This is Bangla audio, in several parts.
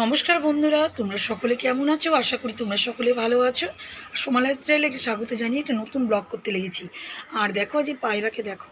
নমস্কার বন্ধুরা, তোমরা সকলে কেমন আছো? আশা করি তোমরা সকলে ভালো আছো। সোমালা স্টাইলে একটা স্বাগত জানিয়ে একটা নতুন ব্লগ করতে লেগেছি। আর দেখো যে পায়রাকে দেখো।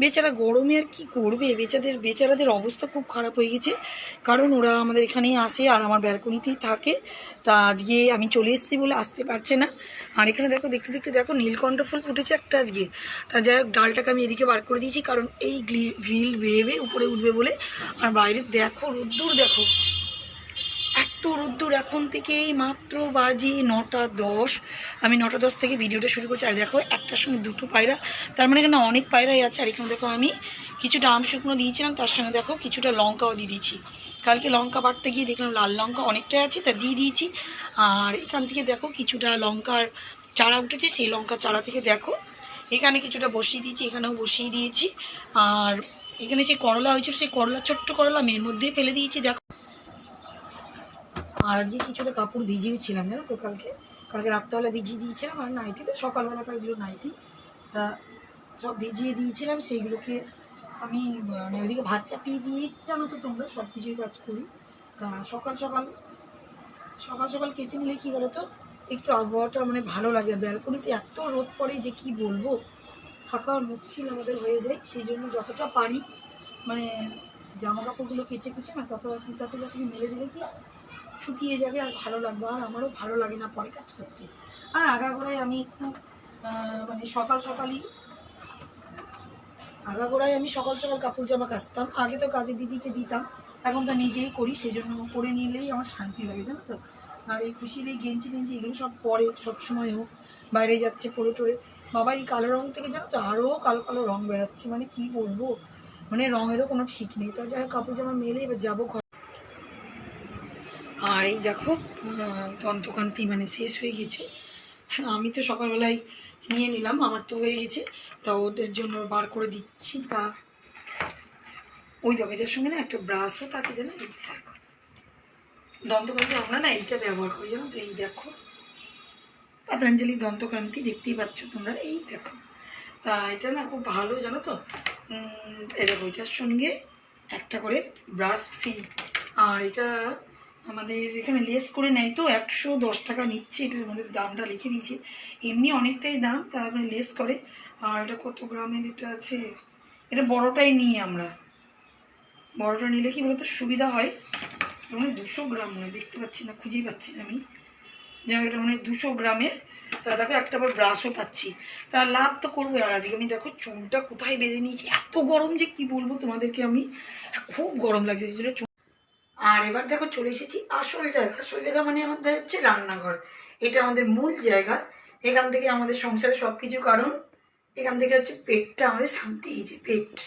বেচারা গরমে আর কি করবে? বেচাদের, বেচারাদের অবস্থা খুব খারাপ হয়ে গেছে। কারণ ওরা আমাদের এখানেই আসে আর আমার ব্যালকনিতেই থাকে। তা আজকে আমি চলে এসেছি বলে আসতে পারছে না। আর এখানে দেখো, দেখতে দেখতে দেখো, নীলকণ্ঠ ফুল ফুটেছে একটা আজকে। তা যাই হোক, ডালটাকে আমি এদিকে বার করে দিয়েছি কারণ এই গ্রিল বেয়ে উপরে উঠবে বলে। আর বাইরে দেখো, রোদ্দুর দেখো। এত রোদ্দুর এখন থেকেই মাত্র বাজে নটা দশ। আমি নটা দশ থেকে ভিডিওটা শুরু করছি। আর দেখো, একটার সঙ্গে দুটো পায়রা। তার মানে এখানে অনেক পায়রাই আছে। আর এখানে দেখো, আমি কিছুটা আম শুকনো দিয়েছিলাম। তার সঙ্গে দেখো, কিছুটা লঙ্কাও দিয়ে দিয়েছি। কালকে লঙ্কা বাড়তে গিয়ে দেখলাম লাল লঙ্কা অনেকটাই আছে, তা দিয়ে দিয়েছি। আর এখান থেকে দেখো, কিছুটা লঙ্কার চারা উঠেছে। সেই লঙ্কা চারা থেকে দেখো, এখানে কিছুটা বসিয়ে দিয়েছি, এখানেও বসিয়ে দিয়েছি। আর এখানে যে করলা হয়েছিল, সেই করলা, ছোট্ট করলা মেয়ের মধ্যেই ফেলে দিয়েছি। দেখো আর আজকে কিছুটা কাপড় ভিজিয়েছিলাম জানো তো কালকে? কালকে রাত্রেবেলা ভিজিয়ে দিয়েছিলাম আর নাইটি নাইটিতে সকালবেলাকার এগুলো নাইটি। তা সব ভিজিয়ে দিয়েছিলাম, সেইগুলোকে আমি মানে ওইদিকে ভাত চাপিয়ে দিয়ে, জানো তো তোমরা সব কিছুই কাজ করি। তা সকাল সকাল সকাল সকাল কেচে নিলে কী বলো তো একটু আবহাওয়াটা মানে ভালো লাগে। ব্যালকনিতে এত রোদ পড়ে যে কি বলব? থাকা মুশকিল আমাদের হয়ে যায়, সেই জন্য যতটা পারি মানে জামা কাপড়গুলো কেচে কুচে না তত তাতে তুমি মেলে দিলে কি? শুকিয়ে যাবে আর ভালো লাগবে। আর আমারও ভালো লাগে না পরে কাজ করতে। আর আগাগোড়ায় আমি একটু মানে সকাল সকালই আগাগোড়ায় আমি সকাল সকাল কাপড় জামা কাচতাম। আগে তো কাজে দিদিকে দিতাম, এখন তো নিজেই করি সেই জন্য করে নিলেই আমার শান্তি লাগে, জানো তো। আর এই খুশির এই গেঞ্জি গেঞ্জি এগুলো সব পরে সবসময় হোক, বাইরে যাচ্ছে পরে টরে। বাবা, এই কালো রং থেকে জানো তো আরও কালো কালো রং বেরাচ্ছে মানে কি বলব? মানে রঙেরও কোনো ঠিক নেই। তা যাই কাপড় জামা মেলে, এবার যাব আর এই দেখো আহ, দন্তকান্তি মানে শেষ হয়ে গেছে। আমি তো সকালবেলায় নিয়ে নিলাম আমার তো হয়ে গেছে। তা ওদের জন্য বার করে দিচ্ছি। তা ওই দেখো এটার সঙ্গে না একটা ব্রাশও থাকে যেন এই দেখো। দন্তকান্তি আমরা না এইটা ব্যবহার করি জানো? তো এই দেখো। পতঞ্জলি দন্তকান্তি দেখতেই পাচ্ছ তোমরা এই দেখো। তা এটা না খুব ভালো জানো তো? দেখো এটার সঙ্গে একটা করে ব্রাশ ফ্রি। আর এটা আমাদের এখানে লেস করে নেয় তো, একশো দশ টাকা নিচ্ছে, এটার মধ্যে দামটা লিখে দিয়েছে। এমনি অনেকটাই দাম তারপরে লেস করে। আর এটা কত গ্রামের, এটা আছে, এটা বড়টাই নিই আমরা। বড়টা নিলে কি বলতো, সুবিধা হয়। মানে দুশো গ্রাম মনে দেখতে পাচ্ছি না, খুঁজেই পাচ্ছি না আমি। যাই এটা মানে দুশো গ্রামের। তা দেখো, একটা আবার ব্রাশও পাচ্ছি। তা লাভ তো করব আর আজকে আমি দেখো, চুলটা কোথায় বেঁধে নিয়েছি? এত গরম যে কি বলব তোমাদেরকে আমি? খুব গরম লাগছে আর এবার দেখো চলে এসেছি আসল জায়গা। আসল জায়গা মানে আমাদের হচ্ছে রান্নাঘর। এটা আমাদের মূল জায়গা। এখান থেকে আমাদের সংসারে সব কিছু কারণ। এখান থেকে হচ্ছে পেটটা আমাদের শান্তি, এই যে পেট।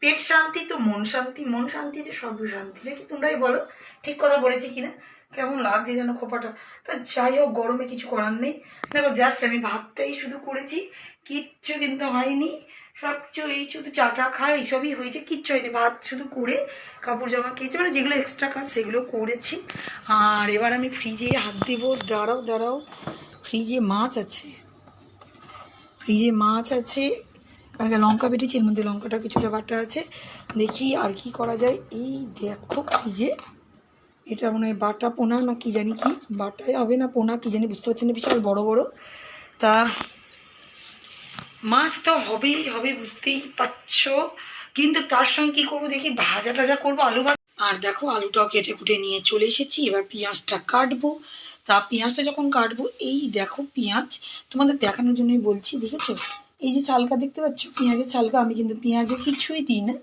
পেট শান্তি তো মন শান্তি। মন শান্তিতে সর্ব শান্তি। নাকি তোমরাই বলো? ঠিক কথা বলেছি কিনা? কেমন লাগছে যেন খোপাটা? তা যাই হোক, গরমে কিছু করার নেই। দেখো জাস্ট আমি ভাতটাই শুধু করেছি। কিচ্ছু কিন্তু হয়নি। সব কিছু, এই শুধু চাটা খায়, এইসবই হয়েছে, কিচ্ছু হয়নি। ভাত শুধু করে কাপড় জামা খেয়েছি মানে যেগুলো এক্সট্রা কাজ, সেগুলো করেছি। আর এবার আমি ফ্রিজে হাত দেবো। দাঁড়াও দাঁড়াও। ফ্রিজে মাছ আছে। ফ্রিজে মাছ আছে। কালকে লঙ্কা বেটেছি, এর মধ্যে লঙ্কাটা, কিছুটা বাটা আছে। দেখি আর কি করা যায়। এই দেখো ফ্রিজে এটা মনে হয় বাটা পোনা না কি জানি কি। বাটাই হবে না পোনা, কি জানি, বুঝতে পারছি না, বিশাল বড় বড়। তা মাছ তো হবেই, হবে বুঝতেই পারছ। কিন্তু তার সঙ্গে কী করব দেখি, ভাজা টাজা করব, আলু ভাজা। আর দেখো, আলুটাও কেটে কুটে নিয়ে চলে এসেছি। এবার পেঁয়াজটা কাটবো। তা পেঁয়াজটা যখন কাটবো, এই দেখো পেঁয়াজ। তোমাদের দেখানোর জন্যই বলছি, দেখেছ? এই যে ছালকা দেখতে পাচ্ছ? পেঁয়াজের ছালকা। আমি কিন্তু পেঁয়াজে কিছুই দিই না।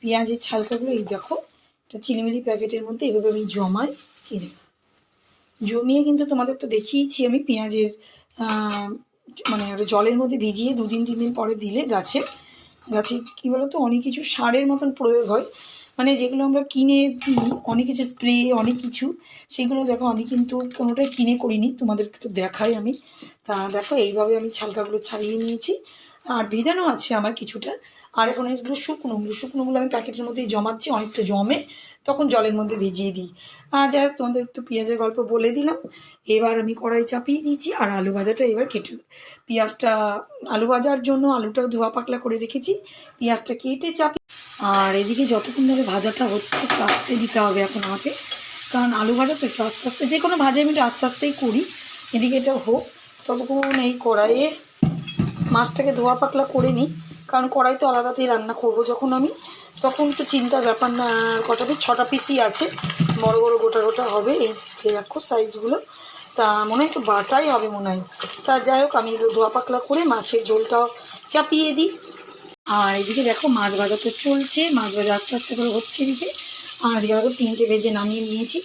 পেঁয়াজের ছালকাগুলো এই দেখো, এটা চিলিমিলি প্যাকেটের মধ্যে এভাবে আমি জমাই। দেখো। জমিয়ে কিন্তু তোমাদের তো দেখিয়েছি আমি পেঁয়াজের মানে জলের মধ্যে ভিজিয়ে দুদিন তিন দিন পরে দিলে গাছে গাছে কী বলতো, অনেক কিছু সারের মতন প্রয়োগ হয়। মানে যেগুলো আমরা কিনে দিই, অনেক কিছু স্প্রে অনেক কিছু, সেগুলো দেখো আমি কিন্তু কোনোটাই কিনে করিনি তোমাদেরকে তো দেখাই আমি। তা দেখো, এইভাবে আমি ছালকাগুলো ছাড়িয়ে নিয়েছি। আর ভেজানো আছে আমার কিছুটা। আর এখন এগুলো শুকনোগুলো শুকনোগুলো আমি প্যাকেটের মধ্যেই জমাচ্ছি, অনেকটা জমে। তখন জলের মধ্যে ভিজিয়ে দিই। যাই হোক, তোমাদের একটু পেঁয়াজের গল্প বলে দিলাম। এবার আমি কড়াই চাপিয়ে দিয়েছি আর আলু ভাজাটা এবার কেটে পেঁয়াজটা, আলু ভাজার জন্য আলুটাও ধোয়া পাকলা করে রেখেছি। পেঁয়াজটা কেটে চাপি আর এদিকে যতক্ষণ ধরে ভাজাটা হচ্ছে কাটতে দিতে হবে এখন আমাকে। কারণ আলু ভাজা তো একটু আস্তে আস্তে, যে কোনো ভাজা আমি একটু আস্তে আস্তেই করি। এদিকে এটা হোক, ততক্ষণ এই কড়াইয়ে মাছটাকে ধোয়া পাকলা করে নিই। কারণ কড়াই তো আলাদাতেই রান্না করব যখন আমি। তখন তো চিন্তার ব্যাপার না কটা পিস ছটা পিসই আছে। বড় বড় গোটা গোটা হবে এই দেখো সাইজগুলো তা মনে হয় একটু বাটাই হবে মনে হয়। তা যাই হোক, আমি ধোয়া পাকলা করে মাছের ঝোলটাও চাপিয়ে দিই। আর এদিকে দেখো মাছ ভাজা তো চলছে, মাছ ভাজা আস্তে আস্তে করে হচ্ছে এদিকে। আর এদিকে দেখো তিনটে ভেজে নামিয়ে নিয়েছি।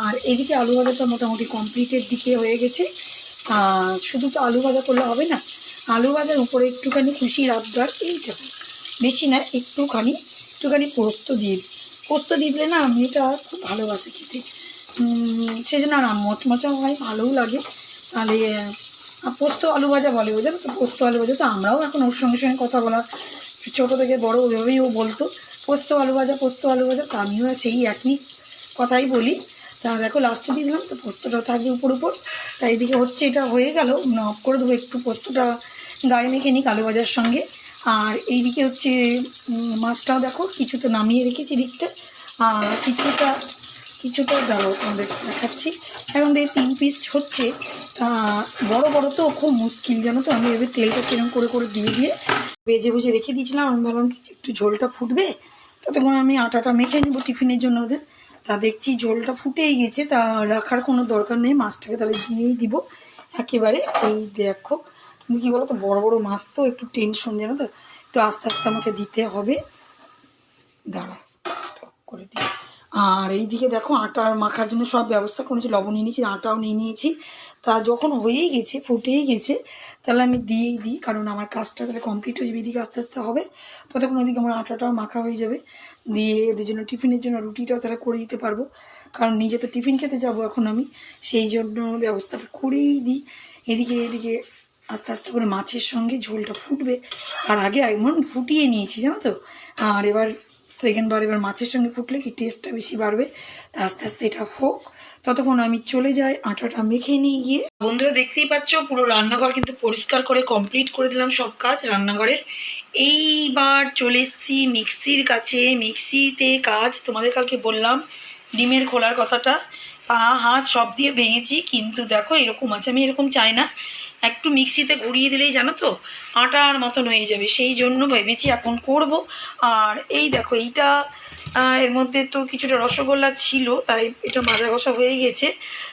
আর এদিকে আলু ভাজাটা মোটামুটি কমপ্লিটের দিকে হয়ে গেছে। শুধু তো আলু ভাজা করলে হবে না, আলু ভাজার উপরে একটুখানি খুশির আবদার এইটা। বেশি না, একটুখানি একটুখানি পোস্ত দিয়ে পোস্ত দিলে না আমি এটা খুব ভালোবাসি খেতে। সেই জন্য আর মচমচা হয়, ভালোও লাগে। তাহলে পোস্ত আলু ভাজা বলে ও জানো তো পোস্ত আলু ভাজা, তো আমরাও এখন ওর সঙ্গে সঙ্গে কথা বলা। ছোটো থেকে বড় ওইভাবেই ও বলতো, পোস্ত আলু ভাজা, পোস্ত আলু ভাজা, তা আমিও সেই একই কথাই বলি। তা দেখো লাস্টে দিয়ে দিলাম, তো পোস্তটা থাকবে উপর উপর। তাই এদিকে হচ্ছে, এটা হয়ে গেল। অফ করে দেবো একটু পোস্তটা গায়ে মেখে নিই কালো ভাজার সঙ্গে। আর এইদিকে হচ্ছে মাছটাও দেখো কিছু তো নামিয়ে রেখেছি দিকটা আর কিছুটা কিছুটা দাঁড়াও, তোমাদের দেখাচ্ছি। এখন দিয়ে তিন পিস হচ্ছে। বড় বড় তো খুব মুশকিল, জানো তো? আমি এবার তেলটা কিরম করে করে দিয়ে দিয়ে ভেজে ভুজে রেখে দিয়েছিলাম। আমি ভাবলাম একটু ঝোলটা ফুটবে? ততক্ষণ আমি আটাটা মেখে নেব টিফিনের জন্য ওদের। তা দেখছি ঝোলটা ফুটেই গেছে। তা রাখার কোনো দরকার নেই। মাছটাকে তাহলে দিয়েই দিব। একেবারে এই দেখো কিন্তু কী বলো তো বড়ো বড়ো মাছ তো একটু টেনশন জানো তো? একটু আস্তে আস্তে আমাকে দিতে হবে। দাঁড়া করে দিই। আর এইদিকে দেখো আটার মাখার জন্য সব ব্যবস্থা করেছি, লবণ নিয়ে নিয়েছি আটাও নিয়ে নিয়েছি। তা যখন হয়েই গেছে, ফুটেই গেছে, তাহলে আমি দিয়েই দিই, কারণ আমার কাজটা তাহলে কমপ্লিট হয়ে যাবে, এদিকে আস্তে আস্তে হবে। ততক্ষণ ওদিকে আমার আটাটাও মাখা হয়ে যাবে। দিয়ে ওদের জন্য টিফিনের জন্য রুটিটাও তাহলে করে দিতে পারব। কারণ নিজে তো টিফিন খেতে যাব এখন আমি, সেই জন্য ব্যবস্থাটা করেই দিই। এদিকে এদিকে আস্তে আস্তে করে মাছের সঙ্গে ঝোলটা ফুটবে। আর আগে এমন ফুটিয়ে নিয়েছি, জানো তো? আর এবার সেকেন্ড বার এবার মাছের সঙ্গে ফুটলে কি টেস্টটা বেশি বাড়বে? তা আস্তে আস্তে এটা হোক। ততক্ষণ আমি চলে যাই, আটাটা মেখে নিয়ে গিয়ে। বন্ধুরা, দেখতেই পাচ্ছ, পুরো রান্নাঘর কিন্তু পরিষ্কার করে কমপ্লিট করে দিলাম সব কাজ রান্নাঘরের। এইবার চলে এসেছি মিক্সির কাছে। মিক্সিতে কাজ তোমাদের কালকে বললাম, ডিমের খোলার কথাটা। পা, হাত সব দিয়ে ভেঙেছি, কিন্তু দেখো এরকম আছে, আমি এরকম চাই না। একটু মিক্সিতে ঘুরিয়ে দিলেই জানো তো, আটার মতন হয়ে যাবে। সেই জন্য ভেবেছি এখন করব। আর এই দেখো, এইটা এর মধ্যে তো কিছুটা রসগোল্লা ছিল, তাই এটা মাজা ঘষা হয়ে গেছে।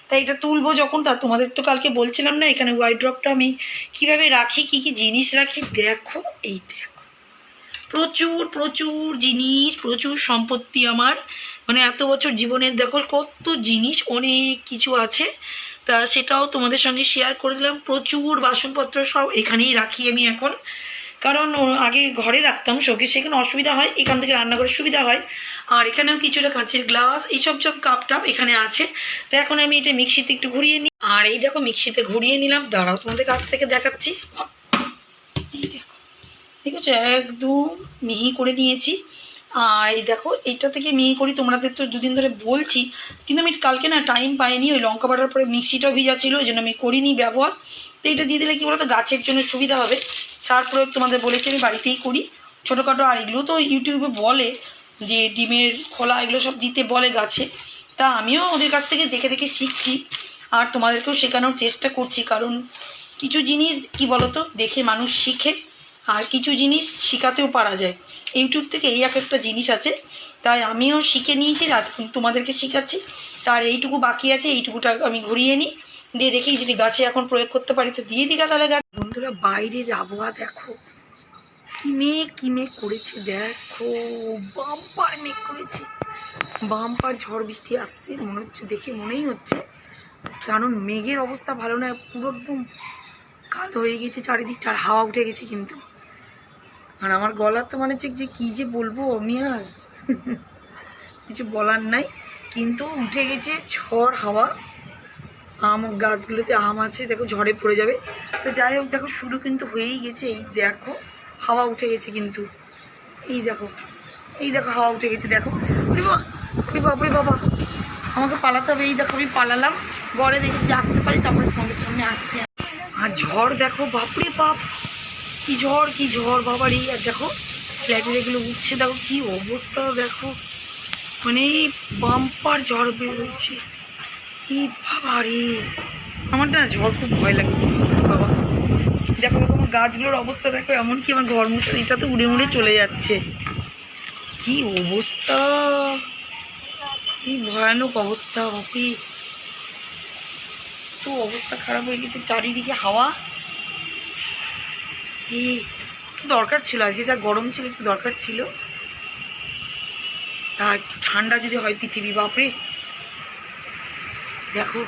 তাই এটা তুলবো যখন, তা তোমাদের তো কালকে বলছিলাম না, এখানে হোয়াইট ড্রপটা আমি কীভাবে রাখি, কী কী জিনিস রাখি, দেখো, এই দেখো। প্রচুর প্রচুর জিনিস, প্রচুর সম্পত্তি আমার। মানে এত বছর জীবনের, দেখো কত জিনিস, অনেক কিছু আছে। তা সেটাও তোমাদের সঙ্গে শেয়ার করে দিলাম। প্রচুর বাসনপত্র সব এখানেই রাখি আমি এখন। কারণ আগে ঘরে রাখতাম, শোকে সেখানে অসুবিধা হয়, এখান থেকে রান্না করার সুবিধা হয়। আর এখানেও কিছুটা কাঁচের গ্লাস এইসব সব কাপ টাপ এখানে আছে। তো এখন আমি এটা মিক্সিতে একটু ঘুরিয়ে নিই। আর এই দেখো মিক্সিতে ঘুরিয়ে নিলাম। দাঁড়াও, তোমাদের কাছ থেকে দেখাচ্ছি। এই দেখো, ঠিক আছে? একদম মিহি করে নিয়েছি। আর এই দেখো, এইটা থেকে মিহি করি, তোমাদের তো দুদিন ধরে বলছি, কিন্তু আমি কালকে না টাইম পাইনি, ওই লঙ্কা বাটার পরে মিক্সিটাও ভিজা ছিল ওই জন্য আমি করিনি ব্যবহার। তো এইটা দিয়ে দিলে কী বলতো, গাছের জন্য সুবিধা হবে। সার প্রয়োগ তোমাদের বলেছি, আমি বাড়িতেই করি। ছোটোখাটো, আর এগুলো তো ইউটিউবে বলে, যে ডিমের খোলা, এগুলো সব দিতে বলে গাছে। তা আমিও ওদের কাছ থেকে দেখে দেখে শিখছি, আর তোমাদেরকেও শেখানোর চেষ্টা করছি, কারণ কিছু জিনিস, কি বলতো, দেখে মানুষ শিখে। আর কিছু জিনিস শেখাতেও পারা যায়। ইউটিউব থেকে এই এক একটা জিনিস আছে। তাই আমিও শিখে নিয়েছি তোমাদেরকে শেখাচ্ছি। তার এইটুকু বাকি আছে, এইটুকুটা আমি ঘুরিয়ে নিই। দিয়ে দেখি যদি গাছে এখন প্রয়োগ করতে পারি তো দিয়ে দিঘা তাহলে গাছ। বন্ধুরা, বাইরের আবহাওয়া দেখো। কি মেঘ কি মেঘ করেছে, দেখো। বাম্পার মেঘ করেছে। বাম্পার ঝড় বৃষ্টি আসছে, মনে হচ্ছে, দেখে মনেই হচ্ছে। কারণ মেঘের অবস্থা ভালো নয়, পুরো একদম কালো হয়ে গেছে চারিদিকটা, আর হাওয়া উঠে গেছে কিন্তু। আর আমার গলার তো মানে যে কী যে বলব আমি আর? কিছু বলার নাই। কিন্তু উঠে গেছে ঝড় হাওয়া। আম গাছগুলোতে আম আছে, দেখো ঝড়ে পড়ে যাবে। তো যাই হোক, দেখো শুরু কিন্তু হয়েই গেছে। এই দেখো, হাওয়া উঠে গেছে কিন্তু। এই দেখো এই দেখো হাওয়া উঠে গেছে, দেখো। ওরে বাবা আমাকে পালাতে হবে, এই দেখো আমি পালালাম। গড়ে দেখে যে আসতে পারি, তারপরে তোমাদের সামনে আসছে। আর ঝড় দেখো, বাপরে বাপ। কি ঝড় কি ঝড় বাবারই আর দেখো, ফ্ল্যাটের এগুলো উঠছে, দেখো কি অবস্থা, দেখো। মানে বাম্পার ঝড় বেরোচ্ছে কি বাবা রে আমার না ঝড় খুব ভয় লাগে বাবা। দেখো দেখো, আমার গাছগুলোর অবস্থা, দেখো, এমনকি আমার ঘর মুছে এটা তো উড়ে উড়ে চলে যাচ্ছে। কি অবস্থা। কি ভয়ানক অবস্থা বাপি তো অবস্থা খারাপ হয়ে গেছে, চারিদিকে হাওয়া। দরকার ছিল, আজকে যা গরম ছিল একটু দরকার ছিল। তা একটু ঠান্ডা যদি হয় পৃথিবী, বাপরে। দেখো।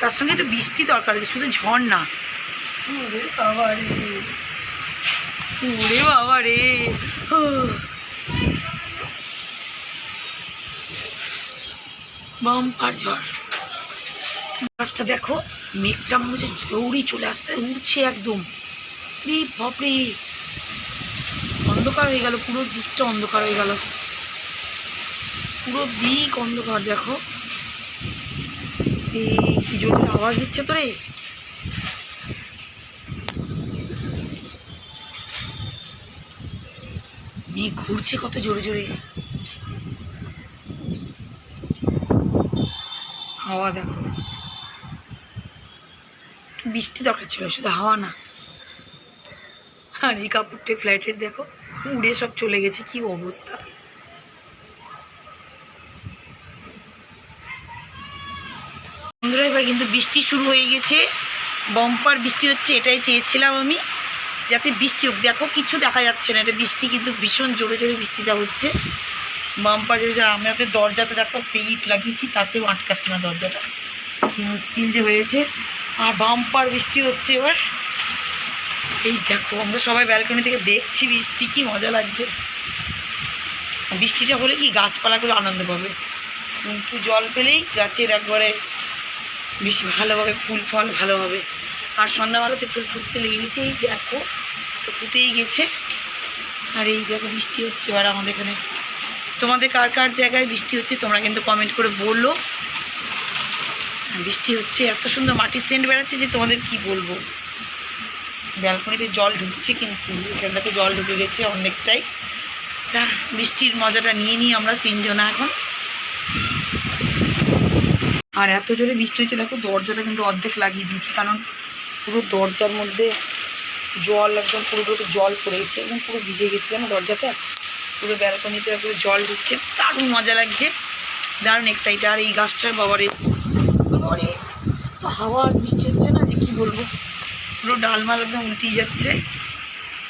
তার সঙ্গে একটু বৃষ্টি দরকার আছে, শুধু ঝড় না। ওরে বাবা রে বাম্পার ঝড়। গাছটা দেখো, মেঘটা মনে হচ্ছে দৌড়ি চলে আসছে, উড়ছে একদম। রে বাপরে। অন্ধকার হয়ে গেল, পুরো দিকটা অন্ধকার হয়ে গেল। পুরো দিক অন্ধকার, দেখো। এই, কি জোরে আওয়াজ দিচ্ছে তো রে মেঘ ঘুরছে কত জোরে জোরে। হাওয়া দেখো। বৃষ্টি দরকার ছিল, শুধু হাওয়া না। আর এই কাপড়টা, ফ্ল্যাটের দেখো, উড়ে সব চলে গেছে, কি অবস্থা। বন্ধুরা, এবার কিন্তু বৃষ্টি শুরু হয়ে গেছে। বম্পার বৃষ্টি হচ্ছে, এটাই চেয়েছিলাম আমি। যাতে বৃষ্টি হোক, দেখো, কিছু দেখা যাচ্ছে না। এটা বৃষ্টি কিন্তু ভীষণ জোরে জোরে বৃষ্টিটা হচ্ছে। বাম্পার জোরে জোরে আমরা তো দরজাতে দেখো পেইট লাগিয়েছি, তাতেও আটকাচ্ছে না দরজাটা। কি মুশকিল যে হয়েছে। আর বাম্পার বৃষ্টি হচ্ছে এবার। এই দেখো, আমরা সবাই ব্যালকনি থেকে দেখছি বৃষ্টি, কি মজা লাগছে। বৃষ্টিটা হলে কি গাছপালাগুলো আনন্দ পাবে। কিন্তু জল পেলেই গাছের একবারে বেশি ভালোভাবে ফুল ফল ভালো হবে। আর সন্ধ্যাবেলাতে ফুল ফুটতে লেগে গেছে এই দেখো, তো ফুটেই গেছে। আর এই দেখো, বৃষ্টি হচ্ছে এবার আমাদের এখানে। তোমাদের কার কার জায়গায় বৃষ্টি হচ্ছে তোমরা কিন্তু কমেন্ট করে বলল বৃষ্টি হচ্ছে, এত সুন্দর মাটির সেন্ট বেড়াচ্ছে যে তোমাদের কি বলব? ব্যালকনিতে জল ঢুকছে কিন্তু, এখানটাতে জল ঢুকে গেছে অনেকটাই। তা, বৃষ্টির মজাটা নিয়ে নিই আমরা তিনজনা এখন। আর এত জোরে বৃষ্টি হচ্ছে, দেখো দরজাটা কিন্তু অর্ধেক লাগিয়ে দিয়েছি, কারণ পুরো দরজার মধ্যে জল একদম পুরোপুরি জল পড়েছে এবং পুরো ভিজে গেছে, জানো দরজাটা? পুরো ব্যালকনিতে পুরো জল ঢুকছে, দারুণ মজা লাগছে। দারুণ এক্সাইট আর এই গাছটার বাবারে। হাওয়া আর বৃষ্টি হচ্ছে না যে কি বলব? পুরো ডালমাল একদম উল্টিয়ে যাচ্ছে।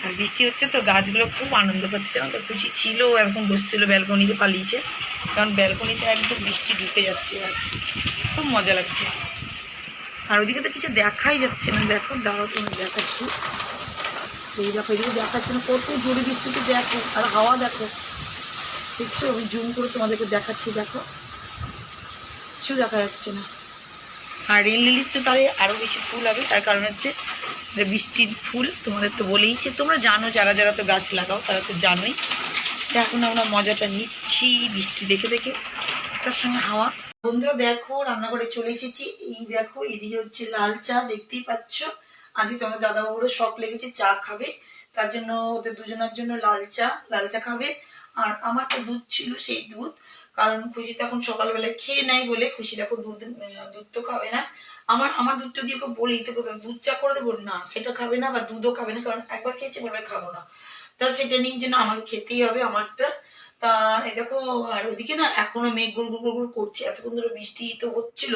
আর বৃষ্টি হচ্ছে তো গাছগুলো খুব আনন্দ পাচ্ছে। জানো তো, খুশি ছিল এখন বসছিল ব্যালকনিতে পালিয়েছে। কারণ ব্যালকনিতে একদম বৃষ্টি ঢুকে যাচ্ছে আর খুব মজা লাগছে। আর ওইদিকে তো কিছু দেখাই যাচ্ছে না। দেখো, দাঁড়াও তুমি দেখাচ্ছি। এই দেখো, এদিকে দেখাচ্ছে না, কত জোরে বৃষ্টি হচ্ছে, দেখো, আর হাওয়া দেখো। দেখছ? আমি জুম করে তোমাদেরকে দেখাচ্ছি, দেখো। কিছু দেখা যাচ্ছে না। আর রেল লিলির তো তাহলে আরও বেশি ফুল হবে। তার কারণ হচ্ছে যে বৃষ্টির ফুল তোমাদের তো বলেইছে তোমরা জানো যারা যারা তো গাছ লাগাও তারা তো জানোই। এখন আমরা মজাটা নিচ্ছি বৃষ্টি দেখে দেখে। তার সঙ্গে হাওয়া। বন্ধুরা দেখো, রান্নাঘরে চলে এসেছি। এই দেখো, এদিকে হচ্ছে লাল চা, দেখতেই পাচ্ছ। আজকে তোমাদের দাদাবাবুরও শখ লেগেছে, চা খাবে। তার জন্য ওদের দুজনের জন্য লাল চা লাল চা খাবে। আর আমার তো দুধ ছিল, সেই দুধ। কারণ খুশি তখন সকালবেলা খেয়ে নেয় বলে খুশি দেখো দুধ দুধ তো খাবে না। আমার আমার দুধটা দিয়ে বলি, তোকে দুধ চা করে দেবো? না, সেটা খাবে না বা দুধও খাবে না, কারণ একবার খেয়েছে, বলবে খাব না। তা সেটা নিয়ে জন্য আমাকে খেতেই হবে আমারটা। তা এই দেখো, আর ওইদিকে না এখনও মেঘ গুড় গুড় গুড় করছে, এতক্ষণ ধরে বৃষ্টি তো হচ্ছিল।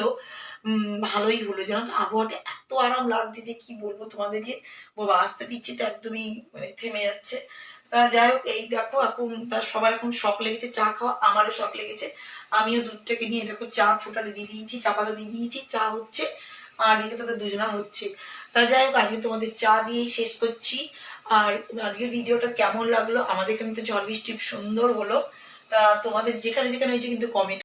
ভালোই হলো, জানো তো? আবহাওয়াটা এত আরাম লাগছে যে কি বলব তোমাদেরকে? বাবা, আসতে দিচ্ছি তো একদমই মানে থেমে যাচ্ছে। তা যাই হোক, এই দেখো, এখন তার সবার এখন শখ লেগেছে, চা খাওয়া, আমারও শখ লেগেছে। আমিও দুধটাকে নিয়ে দেখো, চা ফোটাতে দিয়ে দিয়েছি, চা পাতা দিয়ে দিয়েছি, চা হচ্ছে, আর এদিকে তাদের দুজনা হচ্ছে। তা যাই হোক, আজকে তোমাদের চা দিয়েই শেষ করছি। আর আজকের ভিডিওটা কেমন লাগল, আমাদের এখানে তো ঝড় বৃষ্টি সুন্দর হলো। তা তোমাদের যেখানে যেখানে হয়েছে কিন্তু কমেন্ট